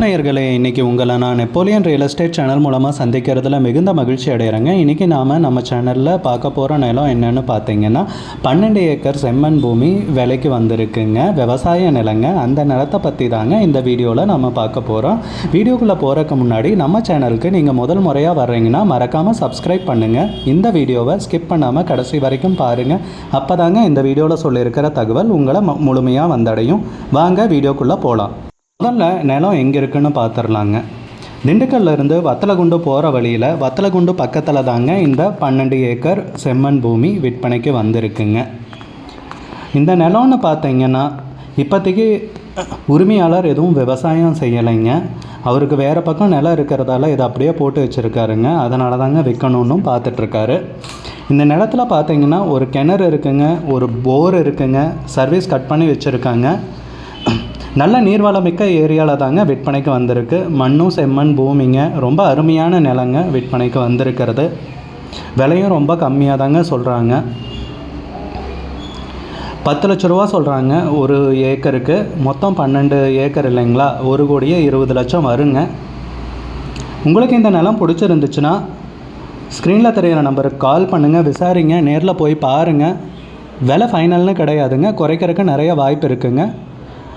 நேயர்களே இன்றைக்கி உங்களை நான் நெப்போலியன் ரியல் எஸ்டேட் சேனல் மூலமாக சந்திக்கிறதுல மிகுந்த மகிழ்ச்சி அடைகிறேங்க இன்றைக்கி நாம் நம்ம சேனலில் பார்க்க போகிற நிலம் என்னென்னு பார்த்தீங்கன்னா பன்னெண்டு ஏக்கர் செம்மண் பூமி விலைக்கு வந்திருக்குங்க. விவசாய நிலங்க. அந்த நிலத்தை பற்றி தாங்க இந்த வீடியோவில் நம்ம பார்க்க போகிறோம் வீடியோக்குள்ளே போகிறதுக்கு முன்னாடி நம்ம சேனலுக்கு நீங்கள் முதல் முறையாக வர்றீங்கன்னா மறக்காமல் சப்ஸ்கிரைப் பண்ணுங்கள் இந்த வீடியோவை ஸ்கிப் பண்ணாமல் கடைசி வரைக்கும் பாருங்கள் அப்போ தாங்க இந்த வீடியோவில் சொல்லியிருக்கிற தகவல் உங்களை முழுமையாக வந்தடையும். வாங்க வீடியோக்குள்ளே போகலாம் முதல்ல நிலம் எங்கே இருக்குன்னு பார்த்துடலாங்க திண்டுக்கல்ல இருந்து வத்தலகுண்டு போகிற வழியில் வத்தலகுண்டு பக்கத்தில் தாங்க இந்த பன்னெண்டு ஏக்கர் செம்மண் பூமி விற்பனைக்கு வந்திருக்குங்க. இந்த நிலம்னு பார்த்தீங்கன்னா இப்போதைக்கு உரிமையாளர் எதுவும் விவசாயம் செய்யலைங்க. அவருக்கு வேறு பக்கம் நிலம் இருக்கிறதால இதை அப்படியே போட்டு வச்சுருக்காருங்க. அதனால தாங்க விற்கணும்னு பார்த்துட்ருக்காரு இந்த நிலத்தில் பார்த்தீங்கன்னா ஒரு கிணறு இருக்குங்க ஒரு போர் இருக்குங்க சர்வீஸ் கட் பண்ணி வச்சுருக்காங்க. நல்ல நீர்வளமிக்க ஏரியாவில் தாங்க விற்பனைக்கு வந்திருக்கு. மண்ணும் செம்மண் பூமிங்க. ரொம்ப அருமையான நிலங்க விற்பனைக்கு வந்திருக்கிறது. விலையும் ரொம்ப கம்மியாக தாங்க சொல்கிறாங்க பத்து லட்ச ரூபா சொல்கிறாங்க ஒரு ஏக்கருக்கு. மொத்தம் பன்னெண்டு ஏக்கர் இல்லைங்களா? ஒரு கோடியே இருபது லட்சம் வருங்க. உங்களுக்கு இந்த நிலம் பிடிச்சிருந்துச்சுன்னா ஸ்க்ரீனில் தெரியிற நம்பருக்கு கால் பண்ணுங்கள் விசாரிங்க நேரில் போய் பாருங்கள் விலை ஃபைனல்னு கிடையாதுங்க. குறைக்கிறதுக்கு நிறைய வாய்ப்பு இருக்குங்க.